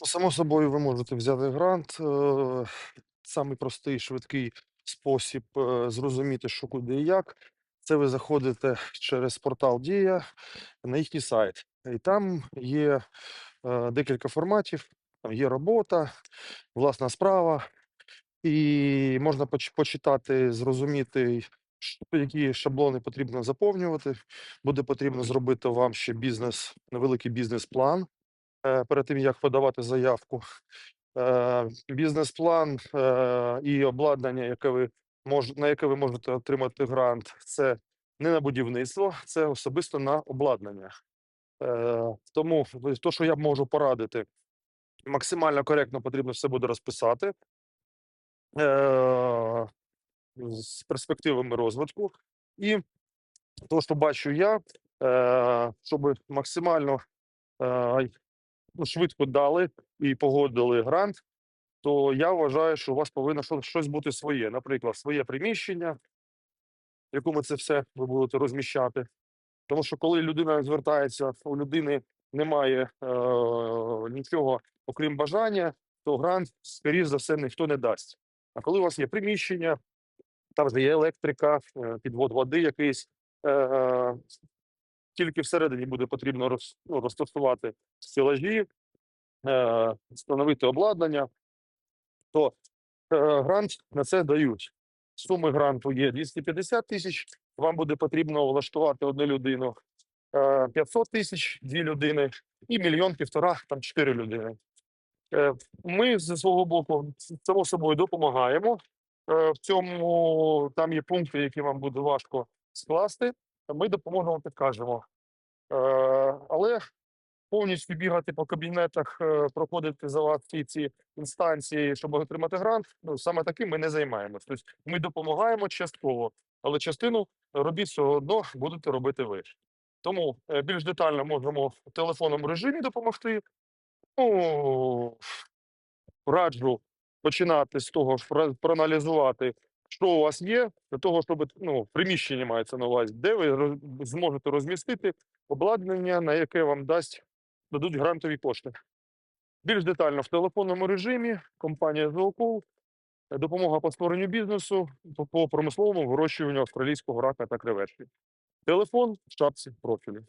Ну, Само собою, ви можете взяти грант. Е, Самий простий, швидкий спосіб е, зрозуміти, що куди і як. Це ви заходите через портал Дія на їхній сайт. І там є е, декілька форматів. Там є робота, власна справа, і можна поч- почитати, зрозуміти, що- які шаблони потрібно заповнювати. Буде потрібно зробити вам ще бізнес, невеликий бізнес-план перед тим, як подавати заявку. Е, Бізнес-план е, і обладнання, яке ви мож, на яке ви можете отримати грант, це не на будівництво, це особисто на обладнання. Е, Тому то, що я можу порадити, максимально коректно потрібно все буде розписати е, з перспективами розвитку. І то, що бачу я, е, щоб максимально е, швидко дали і погодили грант, то я вважаю, що у вас повинно що- щось бути своє. Наприклад, своє приміщення, в якому це все ви будете розміщати. Тому що коли людина звертається, у людини немає е, нічого, окрім бажання, то грант, скоріш за все, ніхто не дасть. А коли у вас є приміщення, там вже є електрика, е, підвод води якийсь, е, е, тільки всередині буде потрібно роз, ну, розташувати стелажі, е, встановити обладнання, то е, грант на це дають. Суми гранту є 250 тисяч. Вам буде потрібно влаштувати одну людину е, 500 тисяч, дві людини, і мільйон півтора, там чотири людини. Е, Ми зі свого боку само собою допомагаємо. Е, В цьому там є пункти, які вам буде важко скласти. Ми допоможемо, підкажемо. Е, Але повністю бігати по кабінетах, е, проходити за вас всі ці інстанції, щоб отримати грант. Ну саме таким ми не займаємося. Тобто ми допомагаємо частково, але частину робіт все одно будете робити ви. Тому е, більш детально можемо в телефонному режимі допомогти. Ну, раджу починати з того, проаналізувати, що у вас є, для того, щоб ну, приміщення мається на увазі, де ви зможете розмістити обладнання, на яке вам дасть дадуть грантові кошти. Більш детально в телефонному режимі компанія Зоокул, допомога по створенню бізнесу по, промисловому вирощуванню австралійського рака та креветки. Телефон в шапці профілю.